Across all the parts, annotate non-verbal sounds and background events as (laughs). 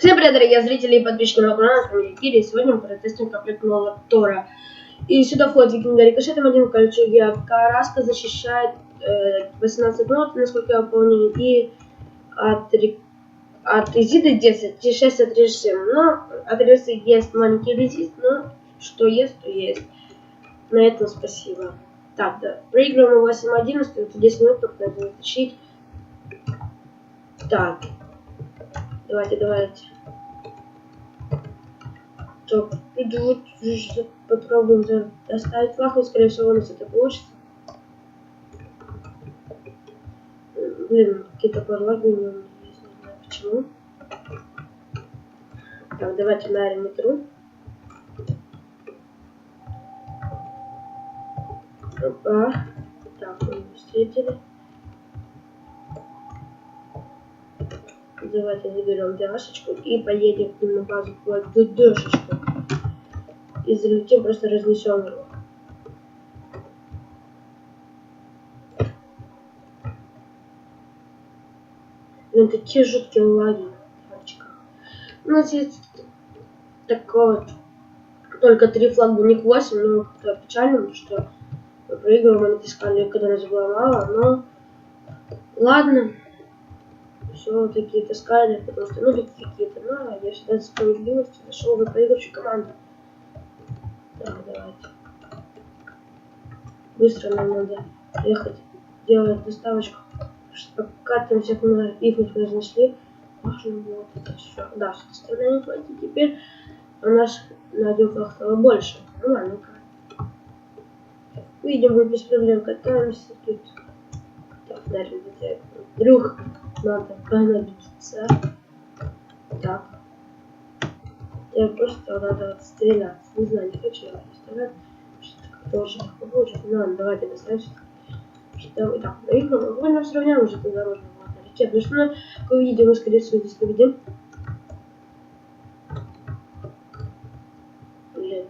Всем привет, дорогие зрители и подписчики моего канала, с вами Кири, и сегодня мы протестируем комплект нового Тора. И сюда входит викинга рикошет, один кольчуги, Караска защищает э, 18 минут, насколько я помню, и от, от резиды 10, 6 от режима. Но от резиды есть маленький резист, но что есть, то есть. На этом спасибо. Так, да. Проигрываем 8-1, остается 10 минут, только надо затащить. Так. Давайте, давайте. Так, тут вот попробуем доставить флаг, скорее всего у нас это получится. Блин, какие-то есть, не знаю почему. Так, давайте на метру. Опа. Так, мы встретили. Давайте заберем Дашечку и поедем к ним на базу вплоть до Дашечку. И залетим, просто разнесем его. Блин, такие жуткие лаги. У нас есть такое вот только три флага, них 8, но как-то печально, потому что мы проигрываем, они искали, когда нас было мало, но ладно, все такие таскали, потому что, ну, какие-то, но я всегда за справедливость зашел в проигрывающую команду. Так, давайте. Быстро нам надо ехать, делать доставочку. Пока там всех на их не произнесли, можно вот это все. Да, все остальные флаги теперь у нас на флаг стало больше. Ну ладно, Видим, мы без проблем катаемся тут. Так, где вдруг надо понадобиться. Так. Я просто надо стрелять. Не знаю, не хочу я стрелять. Что-то легко получится. Ну ладно, давайте доставим. Что так, проиграл, мы больно сравняем уже по дорожному авторитет. Ну что, ну, как вы мы, скорее всего, здесь победим. Блин.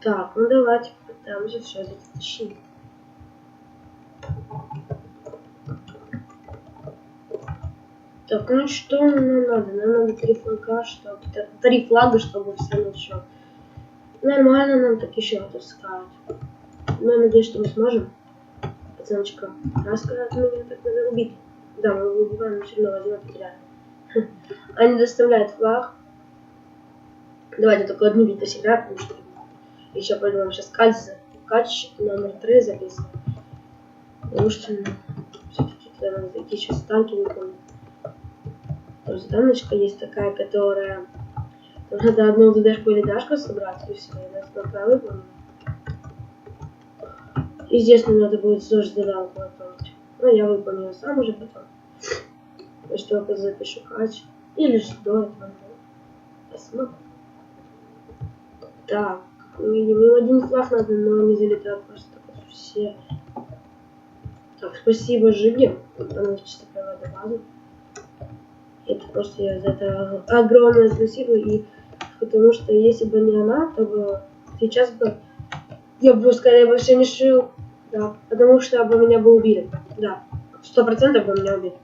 Так, ну давайте попытаемся все это тащить. Так, ну что нам надо? Нам надо три флага, чтобы... Три флага, чтобы все начал. Нормально нам так еще отпускают. Ну, я надеюсь, что мы сможем. Пацаночка, раска от меня так надо убить. Да, мы его убиваем, но все равно возьмем потеряем. (laughs) Они доставляют флаг. Давайте только одну битву сыграем, потому что еще пойду вам сейчас кальцы. Кач номер 3 записываем. Потому что все-таки надо зайти сейчас танки выполнить. Там заданочка есть такая, которая там надо одну ДДшку или дашку собрать, и все, и нас пока выполним. Естественно, надо будет тоже заданку выполнить. Но я выполню сам уже потом. То есть только запишу кач. Или что это Посмотрим. Так, видим, один флаг надо, но не залетают просто все. Так, спасибо Жиге, она чисто провода базу. Это просто я за это огромное спасибо, и потому что если бы не она, то бы сейчас бы я бы скорее все не шил, да, потому что бы меня бы убили, да, сто процентов бы меня убили.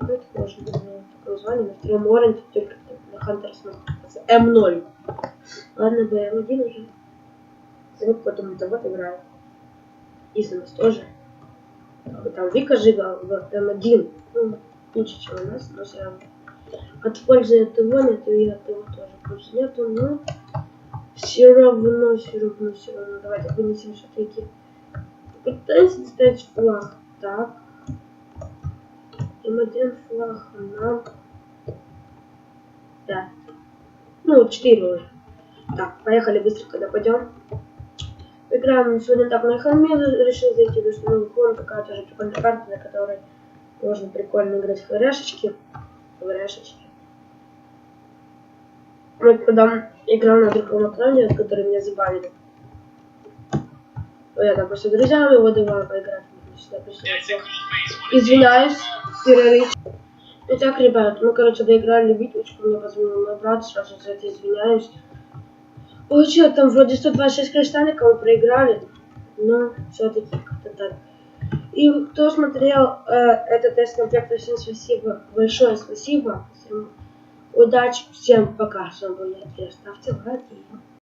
Это может такое название, на втором уровне только на Хантерс М0. Ладно, бы М1 уже. Звук потом это вот играет. Исанус тоже. Там Вика Жига в М1. Ну, чем у нас, но все равно. От пользы этого нет, и от того тоже пользы нету, но все равно, все равно, все равно. Давайте вынесем все-таки. Пытаемся достать флаг. Так. М1 флаг нам. Да. Ну, 4 уже. Так, поехали быстро, когда пойдем. Играем сегодня так на Ханме решил зайти, потому что клон такая тоже прикольная карта, на которой можно прикольно играть в хрешечки. В хрешечки. Мы когда играл на другом экране, от которой меня забанили. Я там просто друзьям его давала поиграть. Сюда пришла. Извиняюсь, террорист. Итак, ребят, мы, короче, доиграли битвочку, мне позвонил мой брат, сразу за это извиняюсь. Получил там вроде 126 кристалликов, мы проиграли, но все-таки как-то так. И кто смотрел э, этот тест комплекта, всем спасибо, большое спасибо. Всем удачи, всем пока. С вами был я, ставьте лайки.